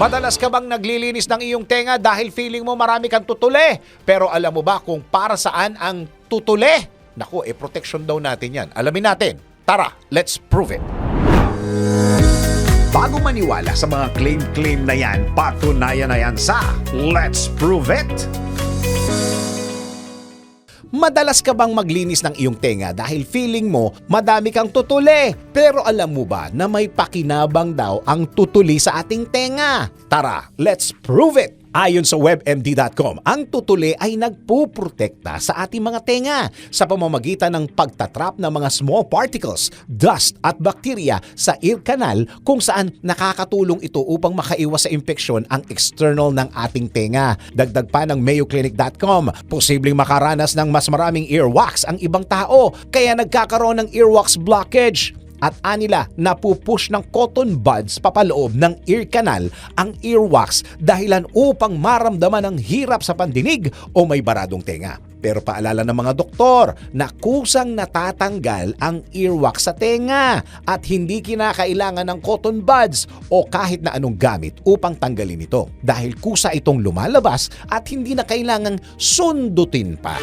Madalas ka bang naglilinis ng iyong tenga dahil feeling mo marami kang tutuli? Pero alam mo ba kung para saan ang tutuli? Naku, eh protection daw natin yan. Alamin natin. Tara, let's prove it. Bago maniwala sa mga claim-claim na yan, patunayan na yan sa Let's Prove It! Madalas ka bang maglinis ng iyong tenga dahil feeling mo madami kang tutuli? Pero alam mo ba na may pakinabang daw ang tutuli sa ating tenga? Tara, let's prove it! Ayon sa webmd.com, ang tutuli ay nagpuprotekta sa ating mga tenga sa pamamagitan ng pagtatrap ng mga small particles, dust at bakterya sa ear canal kung saan nakakatulong ito upang makaiwas sa infeksyon ang external ng ating tenga. Dagdag pa ng mayoclinic.com, posibleng makaranas ng mas maraming earwax ang ibang tao kaya nagkakaroon ng earwax blockage at anila napupush ng cotton buds papaloob ng ear canal ang earwax dahilan upang maramdaman ang hirap sa pandinig o may baradong tenga. Pero paalala ng mga doktor na kusang natatanggal ang earwax sa tenga at hindi kinakailangan ng cotton buds o kahit na anong gamit upang tanggalin ito dahil kusa itong lumalabas at hindi na kailangang sundutin pa.